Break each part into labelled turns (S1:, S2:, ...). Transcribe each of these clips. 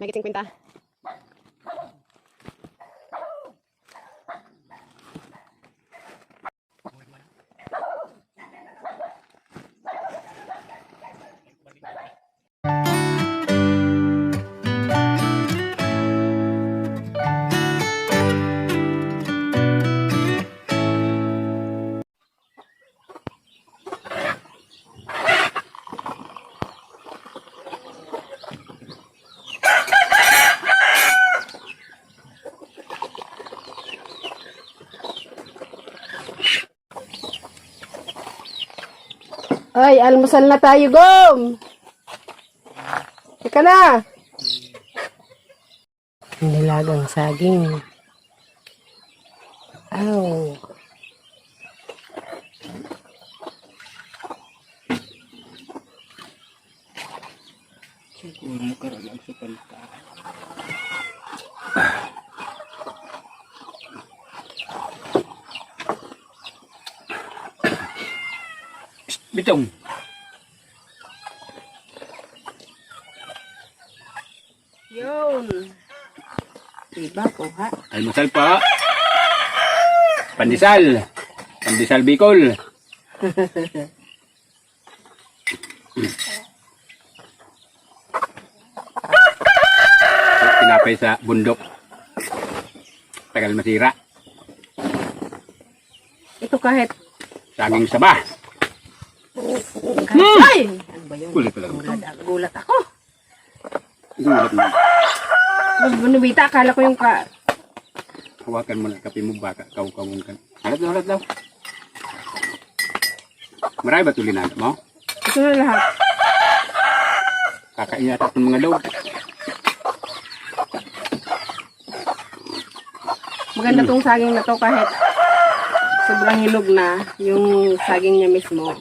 S1: May 50. Almusal na tayo, Gom! Teka na! Nilagang saging. Aw.
S2: Siguro karoon sa palita. Bitong.
S1: Yun. Diba po, ha?
S2: Almusal pa. Pandesal. Pandesal Bicol. Pinapay sa bundok. Tagal masira.
S1: Ito kahit...
S2: Saging saba.
S1: kahit Ay! Ano ba yun?
S2: Pala.
S1: Gulat, gulat ako.
S2: Mo.
S1: Nabita, akala ko yung ka...
S2: Hawakan mo na kape mo baka. Kau kawong kan. Halat daw, halat daw. Marami ba tulinan mo?
S1: Ito na lahat.
S2: Kakain yata itong mga daw.
S1: Maganda tong saging na to kahit sobrang hilog na yung saging niya mismo.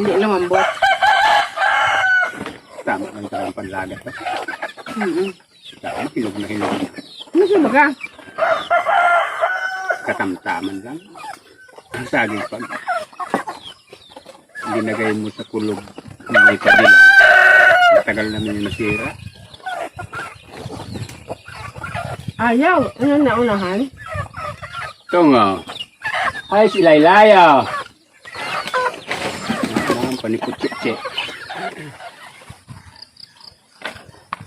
S1: Hindi lumambot.
S2: Tama lang talagang panlagat. ba?
S1: Mm-hmm.
S2: Tama, hilog na hilog na.
S1: Ano siya baga?
S2: Katamtaman lang. Ang saging pag ginagay mo sa kulog may kabila. Matagal naman yung nasira.
S1: Ayaw. Ano na unahan?
S2: Ito nga. Ay, si Laylaya. Ang panikutsi.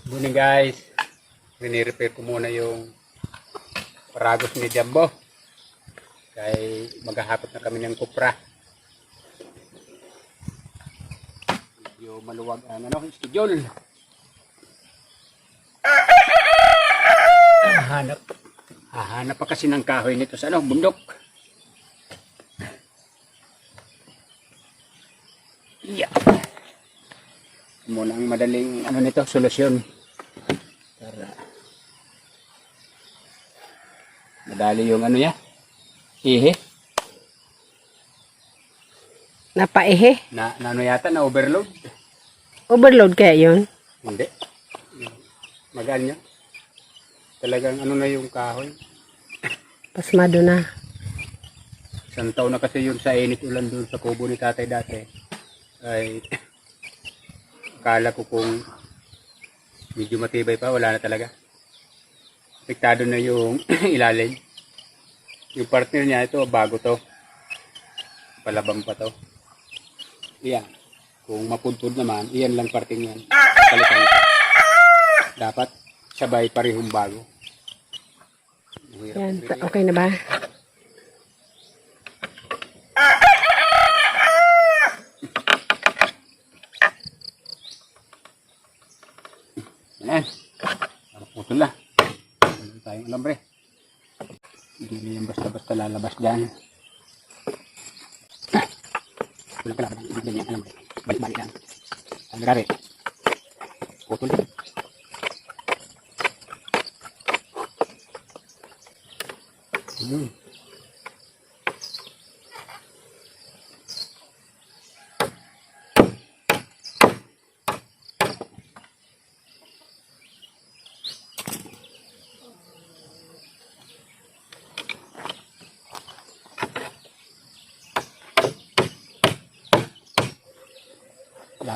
S2: Buni guys. Rinirepair ko muna yung paragos ni Jumbo. Kaya maghahapot na kami ng kupra. Medyo maluwag ang ano, schedule. Hanap. Hahanap pa kasi ng kahoy nito sa ano, bundok. Yeah. Muna ang madaling ano nito, solusyon. Madali yung ano ya. Ihe.
S1: Napaihe.
S2: Na, na ano yata, na overload.
S1: Overload kaya yun?
S2: Hindi. Magaan niya. Talagang ano na yung kahoy.
S1: Pasmado na.
S2: Isang taon na kasi yun sa init ulan doon sa kubo ni tatay dati. Ay, akala ko kung medyo matibay pa, wala na talaga. Apektado na yung ilalim. Yung partner niya, ito, bago to. Palabang pa to. Iyan. Kung mapuntod naman, iyan lang parting yan. Palitan ko. Dapat sabay parehong bago.
S1: Yan. Okay na ba?
S2: Yan. Putol na. Meron tayong alambre. Hindi na yan basta-basta lalabas dyan. Wala ka lang. Hindi na yan alambre. Balik-balik lang. Ang gari. Putol. Hmm.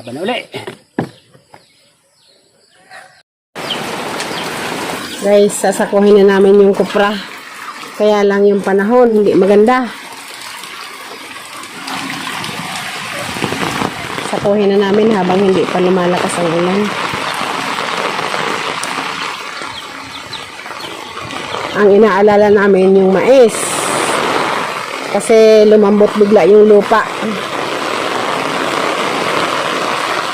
S2: Laban na uli.
S1: Guys, sasakuhin na namin yung kupra. Kaya lang yung panahon, hindi maganda. Sakuhin na namin habang hindi pa lumalakas ang ulan. Ang inaalala namin yung mais. Kasi lumambot bigla yung lupa.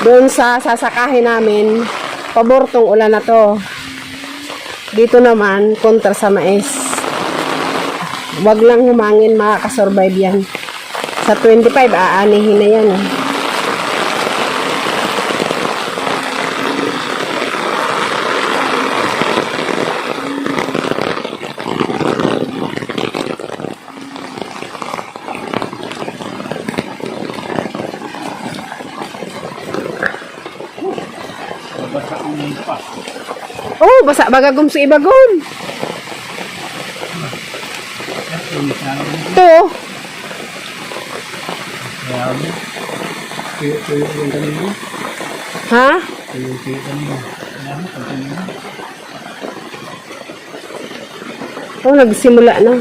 S1: Doon sa sasakahin namin, pabor tong ulan na to. Dito naman, kontra sa mais. Wag lang humangin, makakasurvive yan. Sa 25, aanihin na yan. Eh. Oh, basa bagagom sa ibagon. Ito. oh. Ha? Oh, nagsimula na.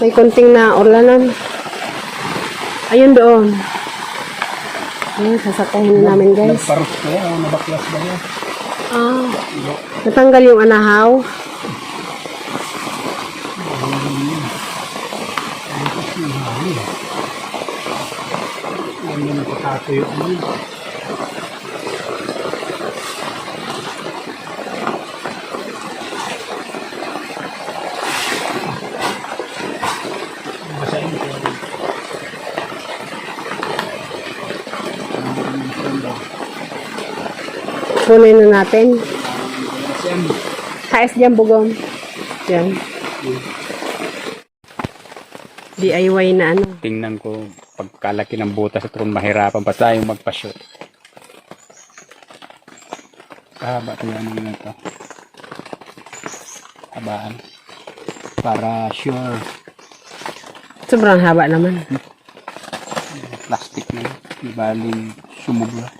S1: May konting na orlanan. Ayun doon. Ayun, sasakahin na namin guys.
S2: Nagparot kaya o nabaklas ba yan?
S1: Ah, natanggal yung anahaw.
S2: Yan yung nakakatuyo mo. Basahin
S1: Kunin na natin. Haes dyan, bugong. Yan. DIY na ano.
S2: Tingnan ko pagkalaki ng butas at kung mahirapan pa tayong magpa-shoot. Kahaba ito yan na ito. Habaan. Para sure
S1: Sobrang haba naman.
S2: plastic na yun. Di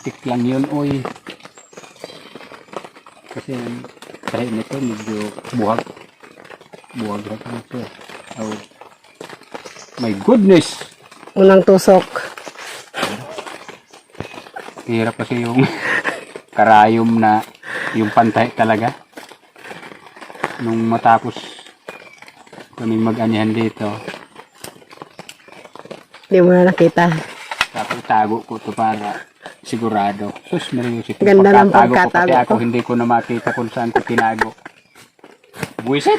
S2: Plastic lang yun, oy. Kasi kahit nito medyo buhag. Buhag na ito. Oh. My goodness!
S1: Unang tusok.
S2: Hirap kasi yung karayom na yung pantay talaga. Nung matapos kami mag-anihan dito,
S1: Hindi mo na nakita.
S2: tapos tago ko to para sigurado. Sus, Mariusip.
S1: Ganda ng
S2: pagkatago ko, ako
S1: ko.
S2: hindi ko na makita kung saan ko tinago. Buisit!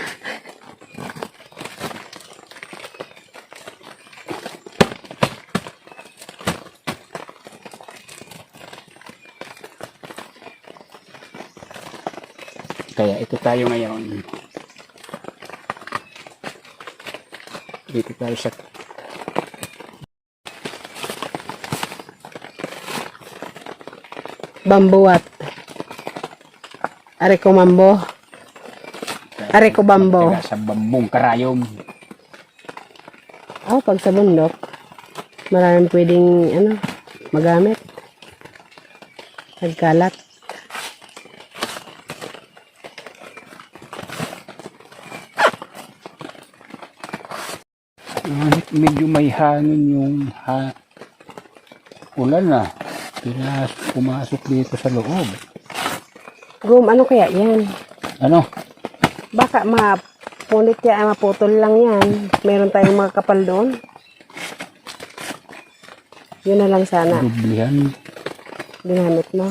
S2: Kaya ito tayo ngayon. Dito tayo sa
S1: Bambuat. Are ko mambo. Are ko bambo.
S2: Taga sa bambong karayom.
S1: Oh, pag sa bundok, maraming pwedeng, ano, magamit. Nagkalat.
S2: Medyo may hangin yung ha ulan na. Kaya pumasok dito sa loob.
S1: Gum, ano kaya yan?
S2: Ano?
S1: Baka mapunit yan, maputol lang yan. Meron tayong mga kapal doon. Yun na lang sana.
S2: Dublihan.
S1: Ginamit mo.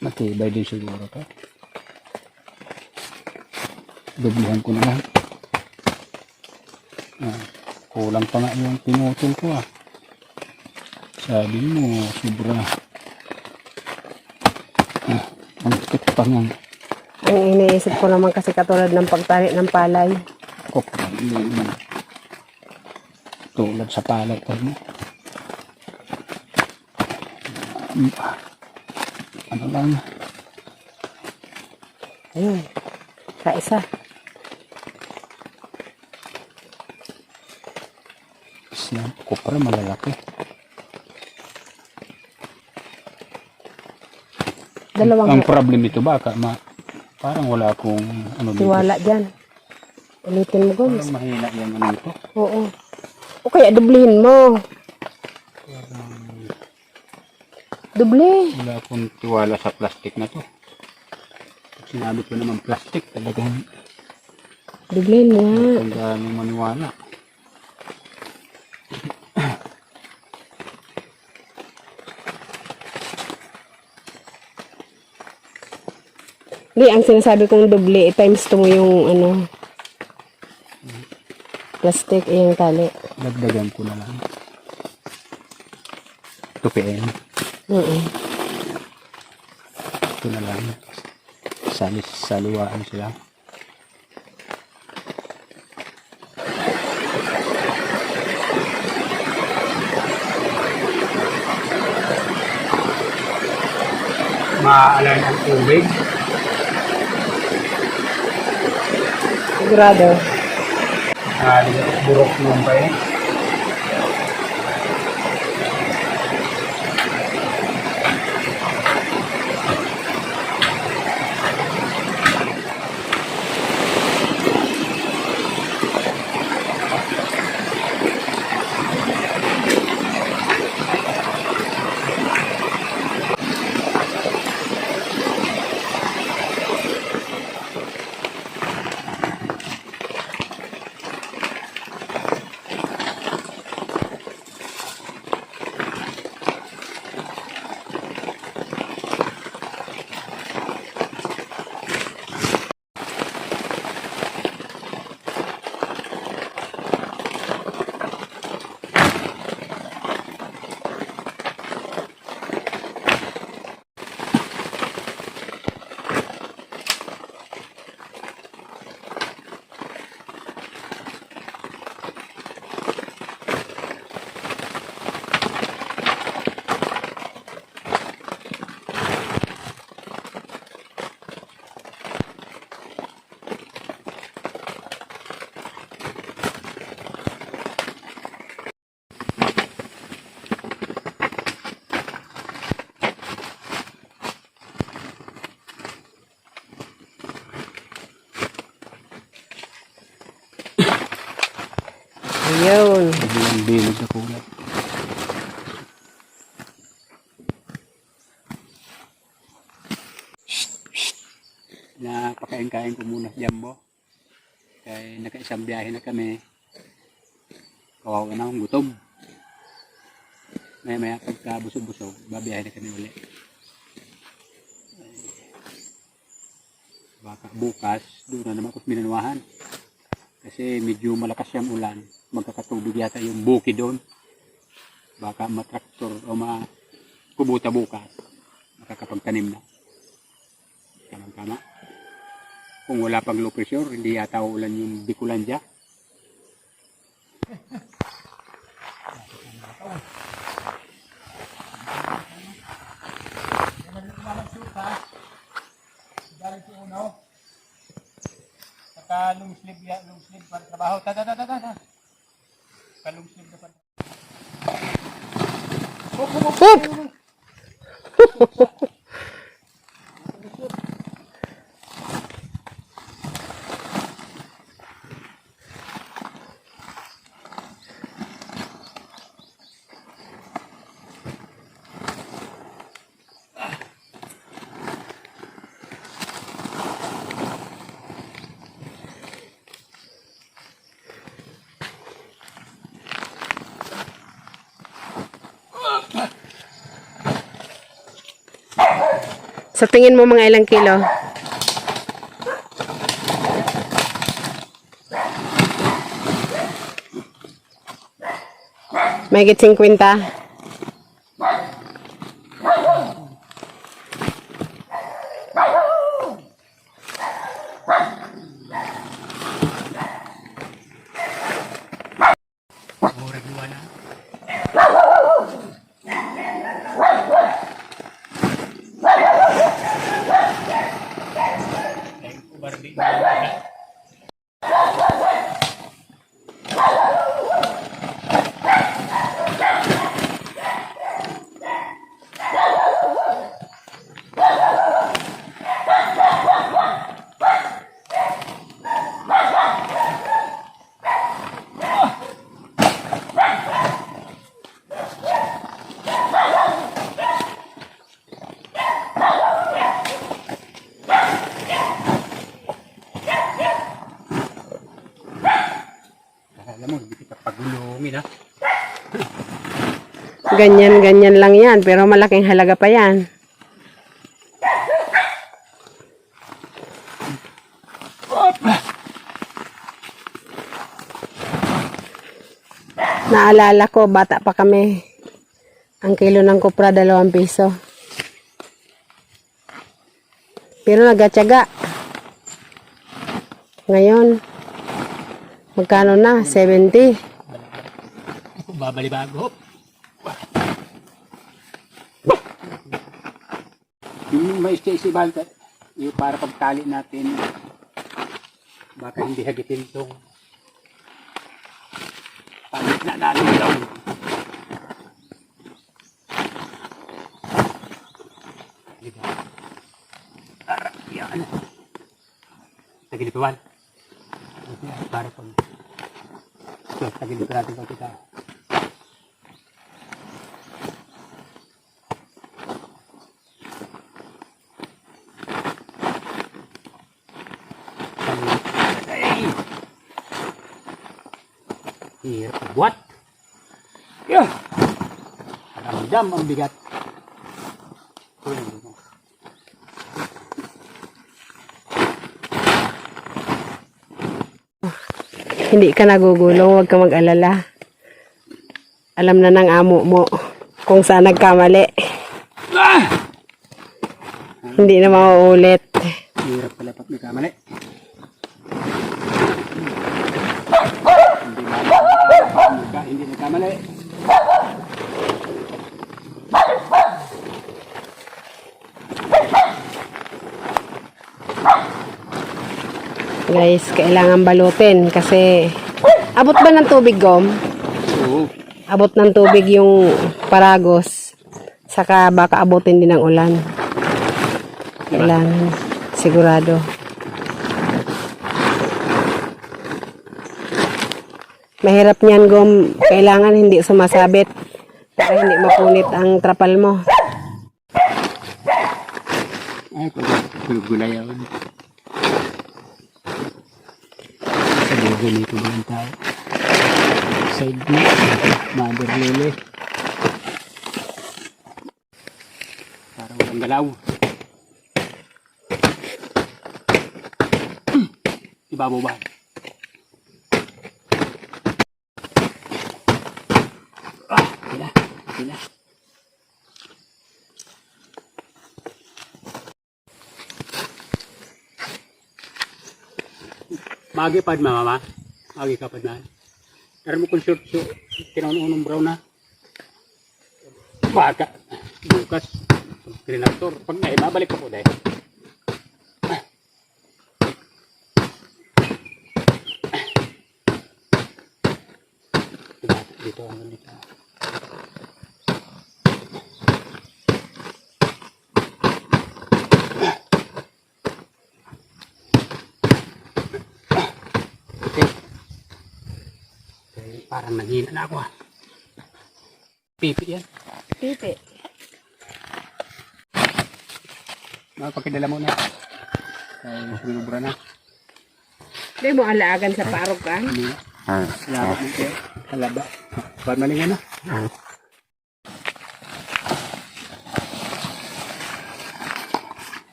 S2: Matibay din siguro to. Dublihan ko na lang. Ah, kulang pa nga yung pinutol ko ah. Sabi mo, sobra. Ah, ang tikit pa nga.
S1: Ang iniisip ko naman kasi katulad ng pagtali ng palay.
S2: Hindi naman. Tulad sa palay ko mo. Mm, ah. Ano lang,
S1: Ayun. Kaisa.
S2: isang kupra malalaki.
S1: Dalawang
S2: Ang problem nito baka ma, parang wala akong ano dito.
S1: tiwala dyan. Ulitin mo, Gomes.
S2: Parang mahina yung ano ito.
S1: Oo. O kaya dublihin mo. Duble.
S2: Wala akong tiwala sa plastic na to. Pag sinabi ko naman plastic, talagang
S1: Dublihin mo
S2: ang dami maniwala.
S1: Hindi, ang sinasabi kong doble, eh, times 2 mo yung ano, plastic, eh, yung tali.
S2: Dagdagan ko na lang. Tupiin.
S1: Oo.
S2: Ito na lang. Salis, saluwaan sila. Maaalan ang tubig.
S1: Sigurado.
S2: Ah, burok naman pa eh.
S1: Ayun.
S2: Bilog na kulay. Napakain-kain ko muna sa Jambo. Kaya nakaisang biyahe na kami. Kawawa na akong gutom. Maya maya pagka busog-busog, babiyahe na kami uli. Ay, Baka bukas, doon na naman ako sa minanuahan. Kasi medyo malakas yung ulan. Magkakatubig yata yung buki doon. Baka matraktor o makubuta bukas. Makakapagtanim na. Tama-tama. Kung wala pang low pressure, hindi yata ulan yung Bicolandia. Saka long sleeve long sleeve para trabaho. Ta ta ta ta ta. Sleeve na pa.
S1: Hip! Sa tingin mo mga ilang kilo? May 50.
S2: Murag wala. Thank you, Barbie. Alam mo, hindi kita pagulungin ha.
S1: Ganyan-ganyan lang yan, pero malaking halaga pa yan. Naalala ko, bata pa kami. Ang kilo ng kupra, dalawang piso. Pero nagatyaga. Ngayon, magkano na? 70.
S2: Babalibago. Yung may isiban yung para pagtali natin, baka hindi hagitin itong palit na natin daw. Diba? Tara, yan. Tagilipawan. Para pag So, tagilip natin pag kita. Ay! Buat. Yeah. Ramdam ang bigat.
S1: Hindi ka nagugulong, huwag ka mag-alala. Alam na ng amo mo kung saan nagkamali.
S2: Ah!
S1: Hindi na mauulit.
S2: Hirap pala pag nagkamali. Ba? Hindi nagkamali.
S1: Guys, kailangan balutin kasi abot ba ng tubig, Gom?
S2: Oo.
S1: Abot ng tubig yung paragos. Saka baka abutin din ng ulan. Kailangan. Sigurado. Mahirap niyan, Gom. Kailangan hindi sumasabit para hindi mapunit ang trapal mo.
S2: Ay, gulay ako. Sa nito ba lang tayo? Side na. Mother lele. Para walang galaw. Hmm. Ibabaw ba? Ah, sila. Sila. Magi pa ma mama. Magi ka pa na. Pero mo kung short so kinaunon brown na. Baka bukas krinaktor pag na babalik ko po dahil. Dito ang dito. Parang nanghina na ako ah. Pipi yan.
S1: Pipi.
S2: Mapakidala mo na. Ay, sinubra na.
S1: Hindi mo alaagan sa parok ka.
S2: Hindi na. Halaba mo kayo. Halaba. Ba't malingan na?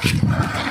S2: Thank you.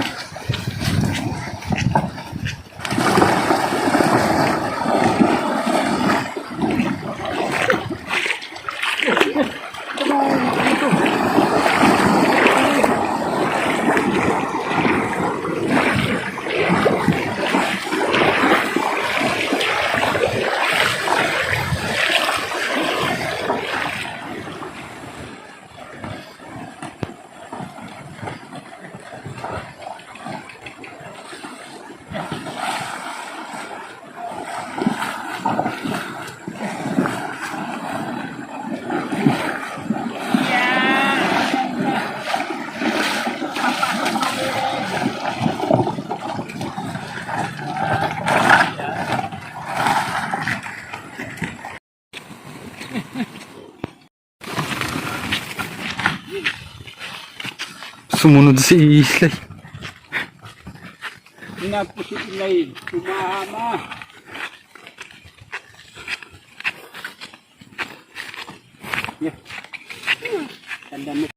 S3: Sumunod si Ilay.
S2: Pinapusilay, sumama. Yeah. Tanda mo.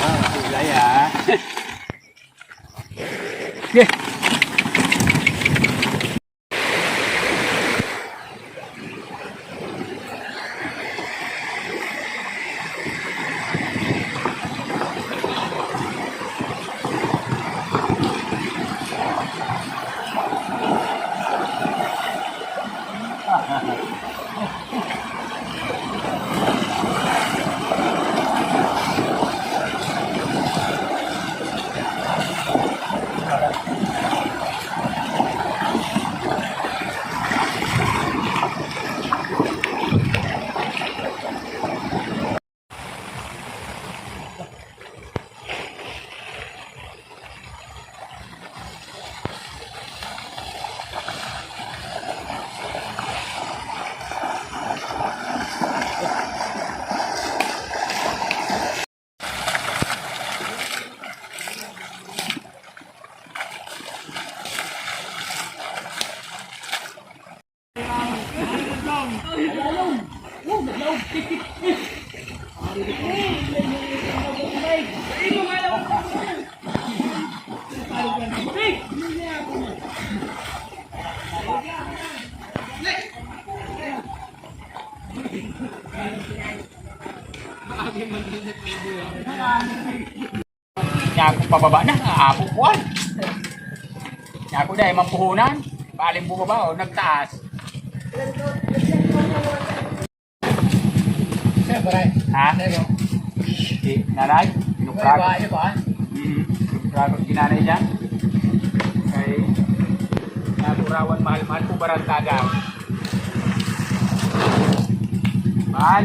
S2: Ah, sila ya. Yeah. Nya ako pababa na, apo buwan. Nya ako dahil mampuhunan. Paling bumaba o nagtaas. Ha? Si nanay? Inukrago. Mhm. Inukrago si nanay dyan. Kay Nagurawan mahal-mahal po barang taga. Mahal.